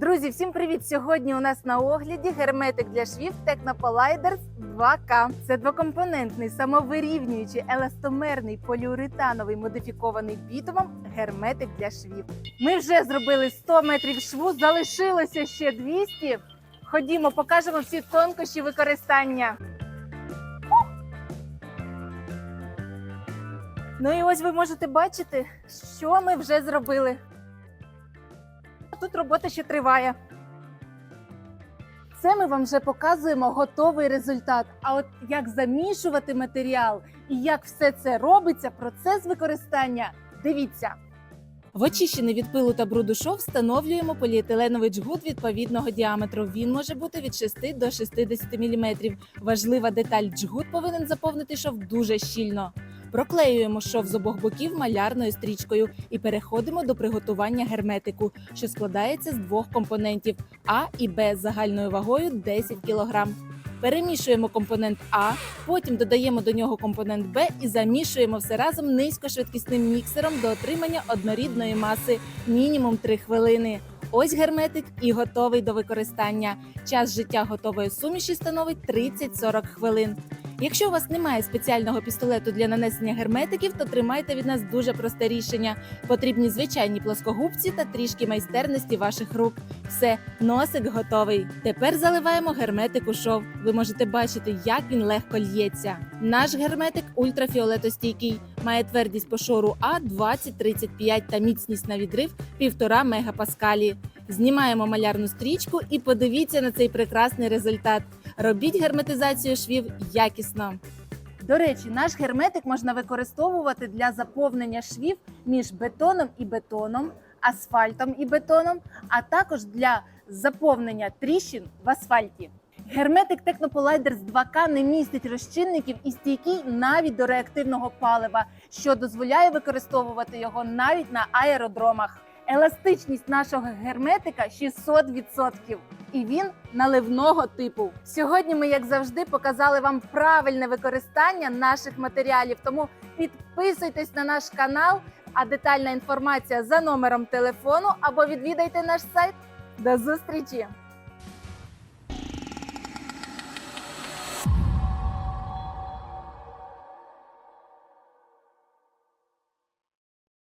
Друзі, всім привіт! Сьогодні у нас на огляді герметик для швів Technopoliders 2K. Це двокомпонентний, самовирівнюючий, еластомерний поліуретановий модифікований бітумом герметик для швів. Ми вже зробили 100 метрів шву, залишилося ще 200. Ходімо, покажемо всі тонкощі використання. Ну і ось ви можете бачити, що ми вже зробили. Тут робота ще триває. Це ми вам вже показуємо готовий результат. А от як замішувати матеріал і як все це робиться, процес використання, дивіться. В очищений від пилу та бруду шов встановлюємо поліетиленовий джгут відповідного діаметру. Він може бути від 6 до 60 мм. Важлива деталь джгут повинен заповнити шов дуже щільно. Проклеюємо шов з обох боків малярною стрічкою і переходимо до приготування герметику, що складається з двох компонентів А і Б з загальною вагою 10 кг. Перемішуємо компонент А, потім додаємо до нього компонент Б і замішуємо все разом низькошвидкісним міксером до отримання однорідної маси мінімум 3 хвилини. Ось герметик і готовий до використання. Час життя готової суміші становить 30-40 хвилин. Якщо у вас немає спеціального пістолету для нанесення герметиків, то тримайте від нас дуже просте рішення. Потрібні звичайні плоскогубці та трішки майстерності ваших рук. Все, носик готовий. Тепер заливаємо герметик у шов. Ви можете бачити, як він легко л'ється. Наш герметик ультрафіолетостійкий, має твердість пошору А 20-35 та міцність на відрив 1,5 мегапаскалі. Знімаємо малярну стрічку і подивіться на цей прекрасний результат. Робіть герметизацію швів якісно. До речі, наш герметик можна використовувати для заповнення швів між бетоном і бетоном, асфальтом і бетоном, а також для заповнення тріщин в асфальті. Герметик Technopoliders 2K не містить розчинників і стійкий навіть до реактивного палива, що дозволяє використовувати його навіть на аеродромах. Еластичність нашого герметика 600%. І він наливного типу. Сьогодні ми, як завжди, показали вам правильне використання наших матеріалів. Тому підписуйтесь на наш канал, а детальна інформація за номером телефону або відвідайте наш сайт. До зустрічі!